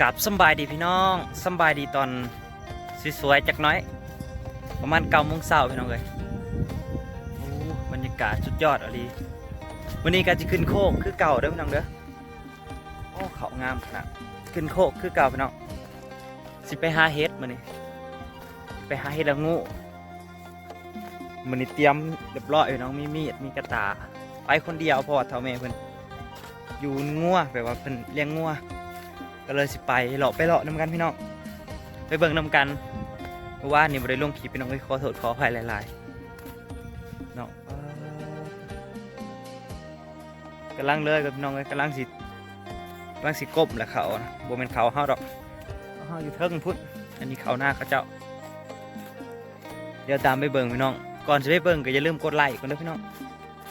กับสบายดีพี่น้องสบายดีตอนสวยๆจักน้อย ประมาณเก้าโมงเช้าพี่น้องเลยบรรยากาศสุดยอดอะลีวันนี้ก็จะขึ้นโคกคือเก่าเด้อพี่น้องเด้อโอ้เขางามขนาดขึ้นโคกคือเก่าพี่น้องสิไปหาเฮ็ดมื้อนี้ไปหาเฮ็ดละงูมื้อนี้เตรียมเรียบร้อยพี่น้องมีมีดมีกระตา ไปคนเดียวพราะว่าเท่าแม่เพิ่นอยู่งัวแบบว่าเพิ่นเลี้ยงงัว ก็เลยสิไปเลาะไปเลาะนำกันพี่น้องไปเบิ่งนำกันเพราะว่านี่บ่ได้ลงคลิปพี่น้องเอ้ยขอโทษขออภัยหลายๆเนาะเอ่อกำลังเลยกับพี่น้องเอ้ยกำลังสิกำลังสิกบแหละเขานะบ่แม่นเขาเฮาดอกเฮาอยู่เทิงพุ่นอันนี้เขาหน้าเขาเจ้า เดี๋ยวตามไปเบิ่งพี่น้อง ก่อนจะไปเบิ่งก็อย่าลืมกดไลค์ก่อนเด้อพี่น้อง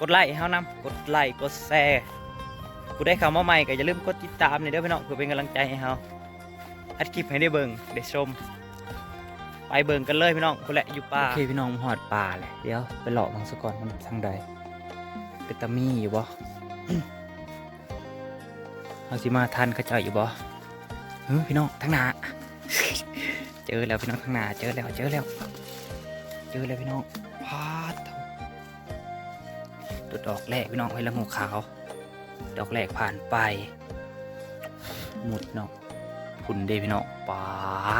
กดไลค์ให้เฮานำกดไลค์กดแชร์ ผู้ได้ข่าวมาใหม่ก็อย่าลืมกดติดตามนี่เด้อพี่น้องเพื่อเป็นกำลังใจให้เฮาอัดคลิปให้ได้เบิ่งได้ชม ไปเบิ่งกันเลยพี่น้องคนแหละอยู่ป่าโอเคพี่น้องหอดป่าเลยเดี๋ยวไปหลอกมังสก่อนมันทางใดเป็นตามีอยู่บ่เอาสิมาทันเขาเจ้าอยู่บ่เฮ้ยพี่น้องทางหน้าเจอแล้วพี่น้องทางหน้าเจอแล้วเจอแล้ว เจอแล้วพี่น้องพาดโถ่ดอกแรกพี่น้องให้ละงูขาว ดอกแรกผ่านไป หมดเนาะพุ่นเดพี่เน้องปา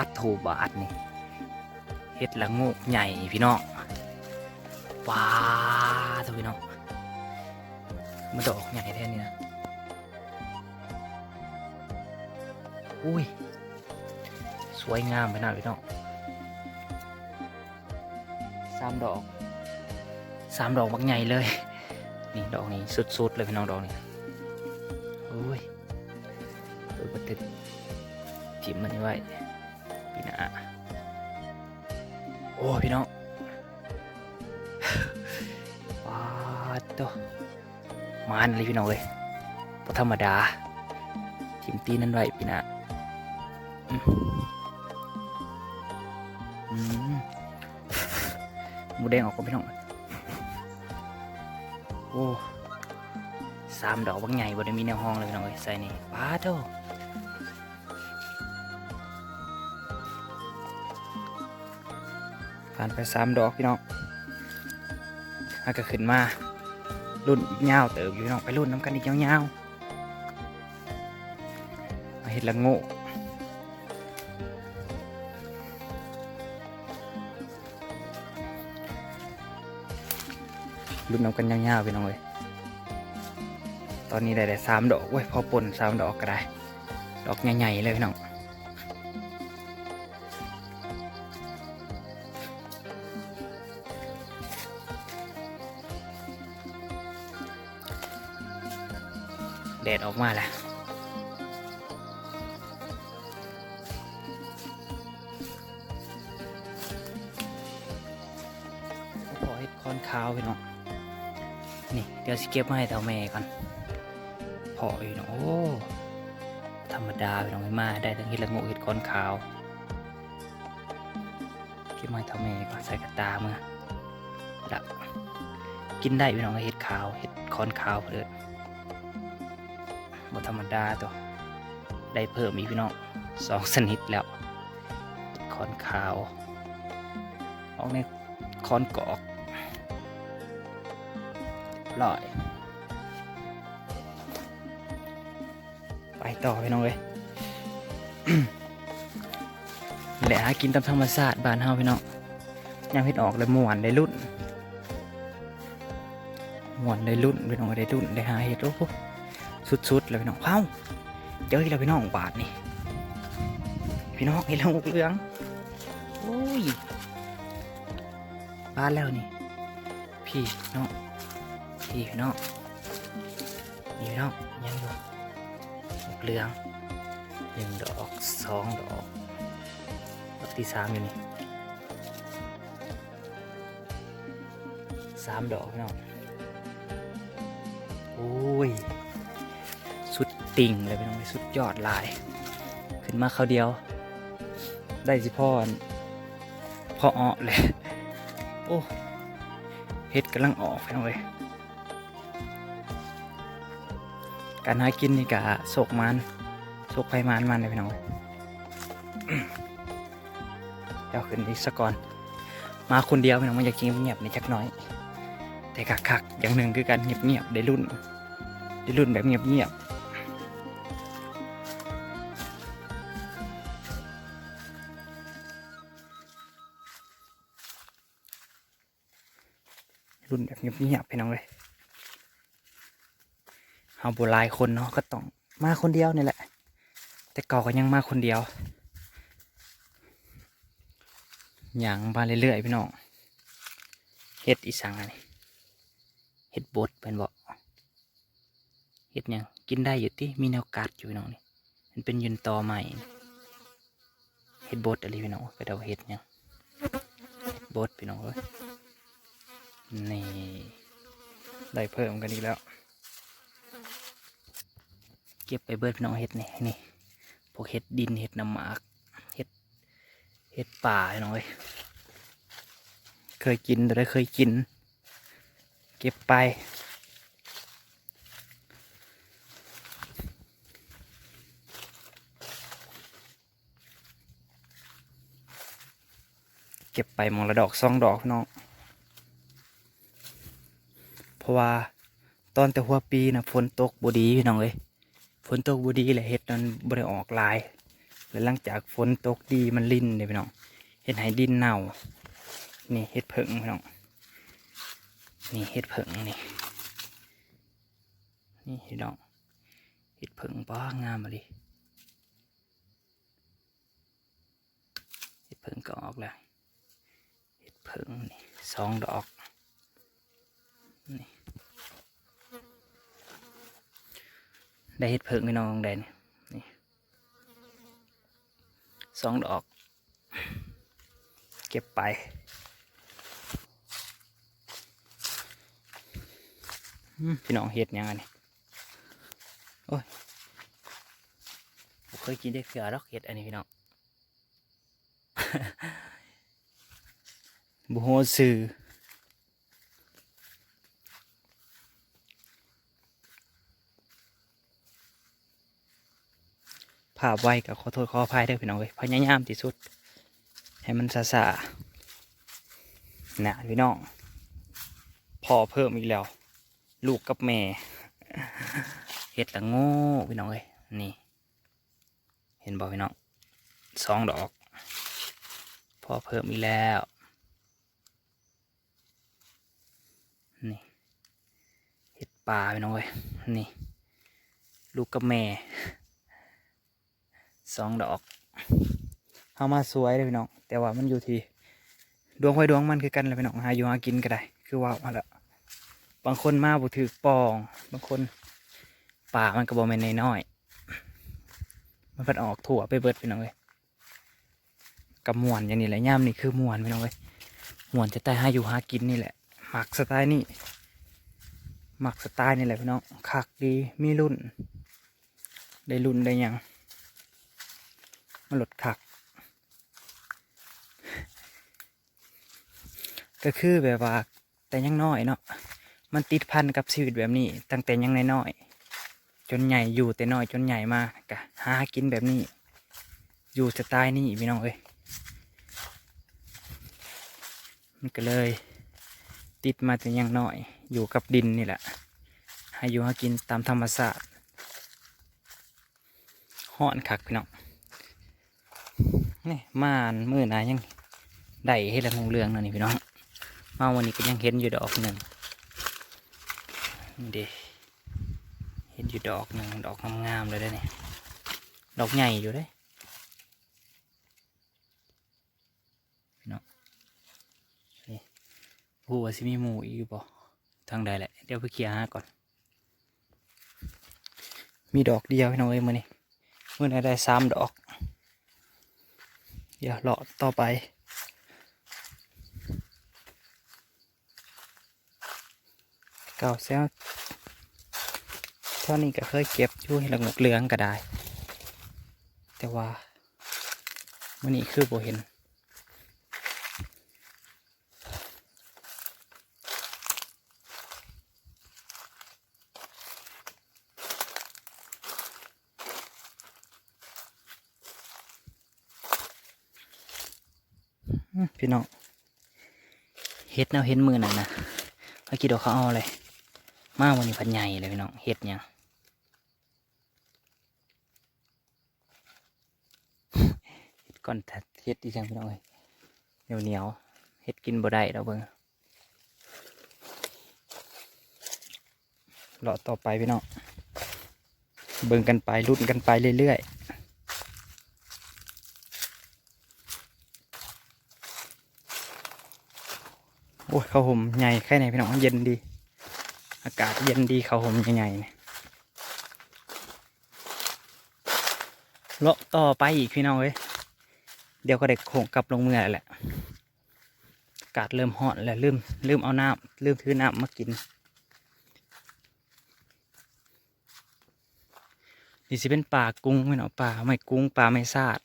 ดโทบาทนี่เฮ็ดละโงกใหญ่พี่เน้องปาดพี่เน้องมาดอกใหญ่แท้นี่นะอุ้ย สวยงามไปหน่อยพี่น้องสามดอกสามดอกบักใหญ่เลย นี่ดอกนี้สุดๆเลยพี่น้องดอกนี้ โอ้ยเปิดประตูทิมมันไว้พี่นาโอ้พี่น้องว้าตัวมานเลยพี่น้องเลยพอธรรมดาทิมตีนั่นไว้พี่นาอือืมหมูแดงออกก็พี่น้องโอ้ สามดอกบางใหญ่บได้มีในห้องเลยพี่น้องเอ้ยใส่นี่ป้าโตผ่านไปสามดอกพี่น้องแล้วก็ขึ้นมารุ่นอีกยาเติบอยู่พี่น้องไปรุ่นน้ำกันอีกยาวๆมาเห็ดละโง่รุ่นน้ำกันยาวๆพี่น้องเลย ตอนนี้ได้แต่สามดอกเว้ยพอปนสามดอกก็ได้ ดอกใหญ่ๆเลยพี่น้องแดดออกมาแล้วขอเห็ดคอนขาวพี่น้องนี่ เดี๋ยวสเก็บมาให้เต่าแม่ก่อน พออยู่เนาะโอ้ธรรมดาไปน้องไม่มาได้ทั้งเห็ดละโงกเห็ดก้อนขาวเก็บมาให้เท่าแม่ก่อนใส่กระตาเมื่อละกินได้พี่น้องเห็ดขาวเห็ดค้อนขาวเลยบ่ธรรมดาตัวได้เพิ่มอีกพี่น้องสองชนิดแล้วค้อนขาว ออกในค้อนกอกลอย ไปต่อพี่น้องเลยแหละหากินตามธรรมชาติบ้านเฮาพี่น้องยามเฮ็ดออกเลยม่วนได้รุ่นม่วนได้รุ่นพี่น้องได้รุ่นได้หาเฮ็ดโอ้โหสุดๆเลยพี่น้องเอ้าเจออีกแล้วพี่น้องบาทนี่พี่น้องเห็นแล้วงกเหลืองโอ้ยบ้านแล้วนี่ พี่น้องพี่พี่น้องนี่พี่น้องยังอยู่ เหลืองหนึ่งดอกสองดอก ดอกที่สามอยู่นี่สามดอกพี่น้องโอ้ย สุดติ่งเลยพี่น้องสุดยอดลาย ขึ้นมาเขาเดียว ได้สิพ่อนพ่ออ้อเลย โอ้เห็ดกำลังออกพี่น้องเลย การหากินนี่กะโศกมันโชคไปมานมันเลยพี่น้องเดี๋ยวขึ้นอีกสักก่อน มาคนเดียวพี่น้องมันอยากกินเงียบในจักน้อย แต่คักอย่างหนึ่งคือการเงียบๆได้รุ่น ได้รุ่นแบบเงียบๆรุ่นแบบเงียบๆพี่น้องเลย เฮาโบหลายคนเนาะก็ต้องมาคนเดียวนี่แหละ แต่เก่าก็ยังมาคนเดียวอย่างมาเรื่อยๆพี่น้องเฮ็ดอีสังอันนี้เฮ็ดบดเป็นบ่เฮ็ดยังกินได้อยู่ที่มีแนวกัดอยู่พี่น้องนี่มันเป็นยืนตอใหม่เฮ็ดบดอะไรพี่น้องก็เดาเฮ็ดยังบดพี่น้องเอ้ยนี่ได้เพิ่มกันอีกแล้ว เก็บไปเบิดพี่น้องเฮ็ดนี่นี่พวกเฮ็ดดินเฮ็ดน้ำหมากเฮ็ดเฮ็ดป่าพี่น้องเอ้ยเคยกินแต่ได้เคยกิน เก็บไปเก็บไปมองละดอกสองดอกพี่น้อง เพราะว่าตอนแต่หัวปีนะฝนตกบดีพี่น้องเอ้ย ฝนตกบดีแหละเห็ดนั้นบริออกลาย แล้วหลังจากฝนตกดีมันลิ่นเลยพี่น้องเห็ดให้ดินเน่า นี่เห็ดเผิงพี่น้อง นี่เห็ดเผิงนี่ นี่พี่น้องเห็ดเผิงป้างามมาดิเห็ดเผิงก็ออกแล้ว เห็ดเผิงนี่สองดอก ได้เห็ดเผิงพี่น้องได้นี่สองดอก เก็บไปพี่น้องเห็ดยังไงโอ้ยผมเคยกินได้เกลือหรอกเห็ดอันนี้พี่น้องบูโฮซื้อ ภาพไว้กับขอโทษขออภัยด้วยพี่น้องเว้ยพยายามที่สุด ให้มันสะสะนะพี่น้องพ่อเพิ่มอีกแล้ว ลูกกับแม่เห็ดละโง่พี่น้องเอ้ยนี่ เห็นบอกพี่น้องสองดอกพ่อเพิ่มอีกแล้วนี่เห็ดป่าพี่น้องเอ้ยนี่ ลูกกับแม่ สองดอกเอามาสวยเลยพี่น้อง แต่ว่ามันอยู่ที่ดวงไฟดวงมันคือกันเลยพี่น้องหาอยู่หากินก็ได้ คือว่ามาแล้วบางคนมาบุถือปอง บางคนป่ามันกระบอกแมนน้อยมันพิ่นออกถั่วไปเบิดพี่น้องเลยกับมวนอย่างนี้แหละย่ามนี่คือมวนพี่น้องเลยมวนจะตายหาอยู่หากินนี่แหละหมักสไตล์นี่หมักสไตล์นี่แหละพี่น้องคักดีมีรุ่น ได้รุ่นได้ยัง มันหลดคัก ก็คือแบบว่าแต่ยังน้อยเนาะมันติดพันกับชีวิตแบบนี้ ตั้งแต่ยังน้อยจนใหญ่อยู่แต่น้อยจนใหญ่มากกะหากินแบบนี้ อยู่สไตล์นี้พี่น้องเอ้ยมันก็เลย ติดมาแต่ยังน้อย อยู่กับดินนี่แหละให้อยู่หากินตามธรรมชาติห่อนคักพี่น้อง นี่ม่านมือนายังได้ให้ละงงเรืองนั่นนี่พี่น้องมาวันนี้ก็ยังเห็นอยู่ดอกหนึ่งเดเห็นอยู่ดอกหนึ่งดอกงามๆเลยเด้เนี่ยดอกใหญ่อยู่เลยพี่น้องนี่ผู้ว่าสิมีหมูอีกอยู่บ่ทางใดแหละเดี๋ยวไปเคลียร์ก่อน มีดอกเดียวพี่น้องเอ้ยมือนี่มือไหนได้สามดอก เดี๋ยวเลาะต่อไป เก่าแซวเท่านี้ก็เคยเก็บอยู่ให้ละงกเหลืองก็ได้ แต่ว่ามันนี้คือโบเห็น พี่น้องเฮ็ดแนวเห็นมือนั่นนะเขาคิดว่าเขาเอาอะไรมาวันนี้พันใหญ่เลยพี่น้องเฮ็ดเนี่ยงเฮ็ดก่อนถัดเฮ็ดดีจังพี่น้องเอ้ยเหนียวเหนียวเฮ็ดกินบ่ได้เราเบิ่งเลาะต่อไปพี่น้องเบิ่งกันไปรุ่นกันไปเรื่อยๆ โอ้ยเขาห่มใหญ่แค่ไหนพี่น้องเย็นดี อากาศเย็นดีเขาห่มใหญ่ๆเนี่ยเลาะต่อไปอีกพี่น้องเอ้ยเดี๋ยวก็ได้โขงกลับลงเมืองแหละอากาศเริ่มฮอนแล้วลืมลืมเอาน้ำลืมถือน้ำมากินนี่สิเป็นป่ากุ้งไม่เนาะป่าไม่กุ้งป่าไม่ซาด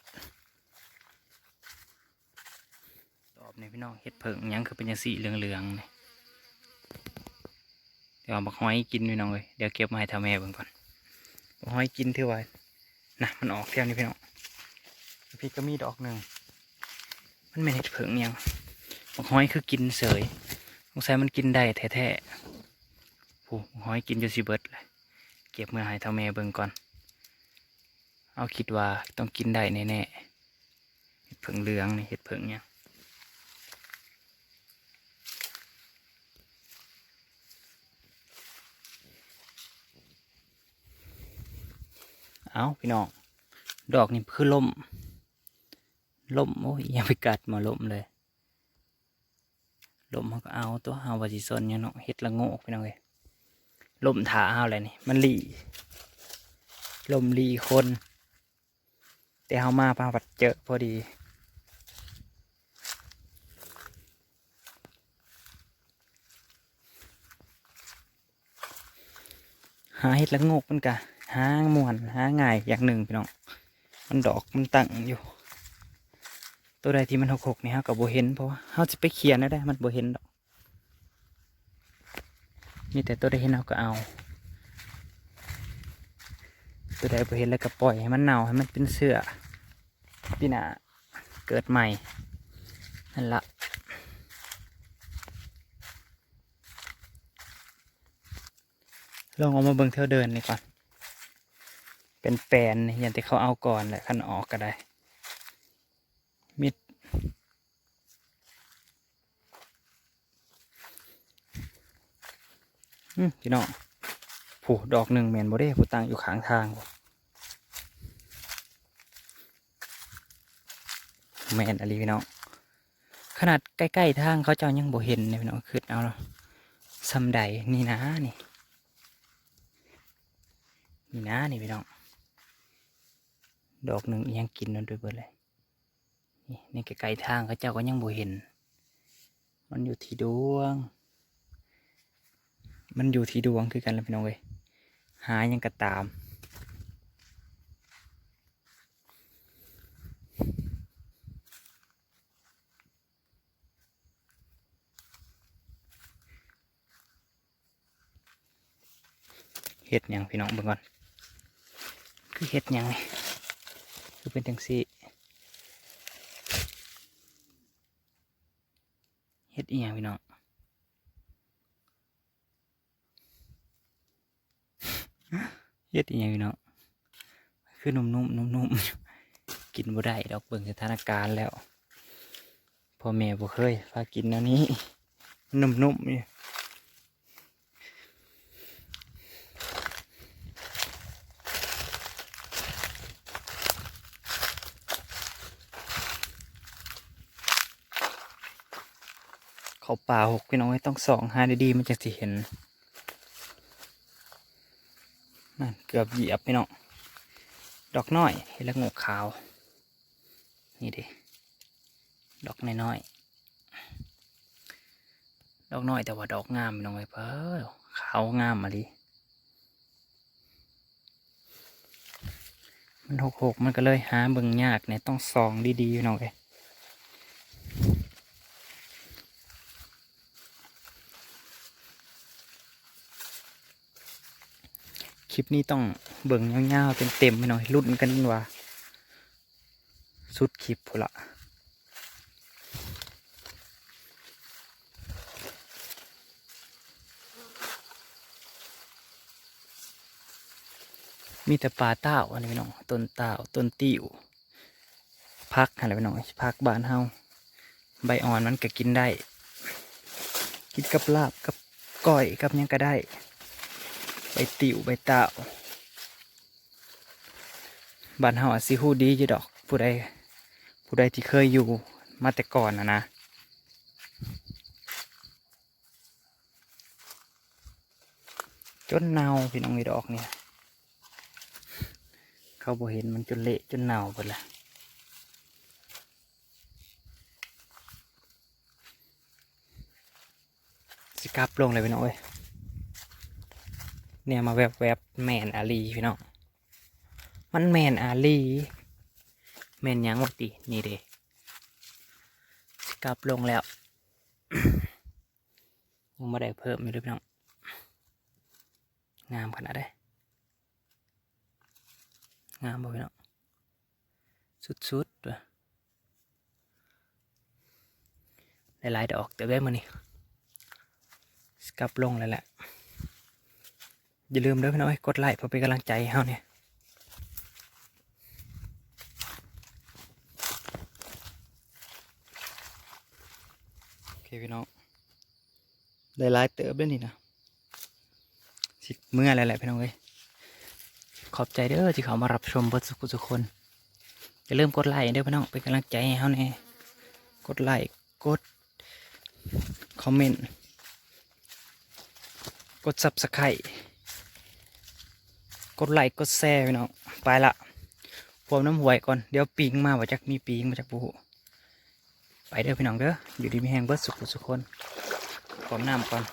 ตอบนี่พี่น้องเห็ดเผิงยังคือเป็นยังสีเหลืองๆนี่เดี๋ยวเอาบักหอยกินพี่น้องเลยเดี๋ยวเก็บมาให้ทำแม่เบิ่งก่อนบักหอยกินเท่าไหร่นะมันออกเท่านี้พี่น้องพี่ก็มีดอกหนึ่งมันไม่เห็ดเผิงยังบักหอยคือกินเสยสงสัยมันกินได้แท้ๆผู้บักหอยกินจนสิเบิดเลยเก็บมือให้ท่าแม่เบิ่งก่อน เอาคิดว่าต้องกินได้แน่ๆเห็ดเผิงเหลืองนี่เห็ดเผิงยั เอาพี่น้อง ดอกนี่คือล่ม ล่มโอ้ยยังไปกัดมาล่มเลย ล่มเขาก็เอาตัวเอาวาสิซนเนี่ยเนาะเฮ็ดละโงกไปหน่องเลยล่มถาเอาอะไรนี่มันหลีล่มหลีคน แต่เขามาพาวัดเจอพอดีหาเห็ดละโงกมันกะ หาหมวนหาง่ายอย่างหนึ่งพี่น้อง มันดอกมันตั้งอยู่ ตัวใดที่มันหกหกนี่ฮะกับโบเห็นเพราะว่าเขาจะไปเขียนได้มันโบเห็นดอกมีแต่ตัวใดเห็นเขาก็เอา ตัวใดโบเห็นแล้วก็ปล่อยให้มันเน่าให้มันเป็นเสือปีหน้าเกิดใหม่นั่นละลองเอามาเบิ่งเท่าเดินนี่ก่อน เป็นแปลนนี่อย่างที่เขาเอาก่อนแหละคันออกก็ได้ มิดอืมพี่น้องผู้ดอกหนึ่งแมนบ่ได้ผู้ตั้งอยู่ข้างทางแมนอะไรพี่น้อง ขนาดใกล้ๆทางเขาเจ้ายังบ่เห็นเลยพี่น้องคือเอาเนาะซำใดนี่นะนี่ นี่นะนี่พี่น้อง ดอกหนึ่งยังกินนั่นด้วยเบิดเลยนี่นี่ไกลๆทางเขาเจ้าก็ยังบ่เห็น มันอยู่ที่ดวง มันอยู่ที่ดวงคือกันแล้วพี่น้องเว้ยหายังกระตามเห็ดยังพี่น้องเบิ่งก่อน คือเห็ดยังนี่ คือเป็นจังซี่เฮ็ดอีหยังพี่น้องเฮ็ดอีหยังพี่น้องคือนุ่มๆนุ่มๆกินบ่ได้ดอกเบิ่งสถานการณ์แล้วพ่อแม่บ่เคยพากินแนวนี้นุ่มๆนี่ เขาป่าหกพี่น้องต้องสองหาดีๆมันจะสิเห็นนั่นเกือบเหยียบพี่น้องดอกน้อยเห็นแล้วงกขาว นี่ดิดอกน้อยๆดอกน้อยแต่ว่าดอกงามพี่น้องไอ้เพ้อขาวงามมาดิมันหกหกมันก็เลยหาเบิ่งยากเนี่ยต้องส่องดีๆพี่น้องเอ้ คลิปนี้ต้องเบิ่งเงาๆเต็มๆไปหน่อยรุ่นกันว่าสุดคลิปพุ่ละมีแต่ปลาเต้าอันนี้ไปน้องต้นเต้าต้นติ๋วพักอะไรไปน้องพักบานเฮาใบอ่อนมันก็กินได้ กินกับลาบกับก้อยกับยังก็ได้ ใบติ่วใบเต้าบ้านเฮาอาจสิฮู้ดีอยู่ดอก ผู้ใดผู้ใดที่เคยอยู่มาแต่ก่อนนะนะจนเน่าพี่น้องมีดอกเนี่ยเขาบ่เห็นมันจนเละจนเน่าหมดละสิกลับลงเลยพี่น้องเอ้ย เนี่ยมาแวบแวบแมนอาลีพี่น้องมันแมนอาลีแมนยังวะตินี่เด้สกลับลงแล้วยังไม่ได้เพิ่มอยู่เลยพี่น้องงามขนาดได้งามบ่พี่น้องสุดๆว่ะหลายๆดอกเติบได้มานี่สกลับลงแล้วแหละ อย่าลืมเด้อพี่น้องเอ้ยกดไลค์เพื่อเป็นกำลังใจให้เฮาเนี่ยโอเคพี่น้องได้หลายเติบด้วยนี่นะสิเมื่อไรแหละพี่น้องเอ้ยขอบใจเด้อที่เขามารับชมเบิดสุขทุกคนอย่าลืมกดไลค์เด้อพี่น้องเป็นกำลังใจให้เขาแน่กดไลค์กดคอมเมนต์กดซับสไครต์ กดไลค์กดแชร์พี่น้องไปละพวมน้ำหวยก่อนเดี๋ยวปิงมาว่าจักมีปิงมาจากปูไปเด้อพี่น้องเด้ออยู่ดีมีแหงเบิดสุขสุขคนขอน้ำก่อน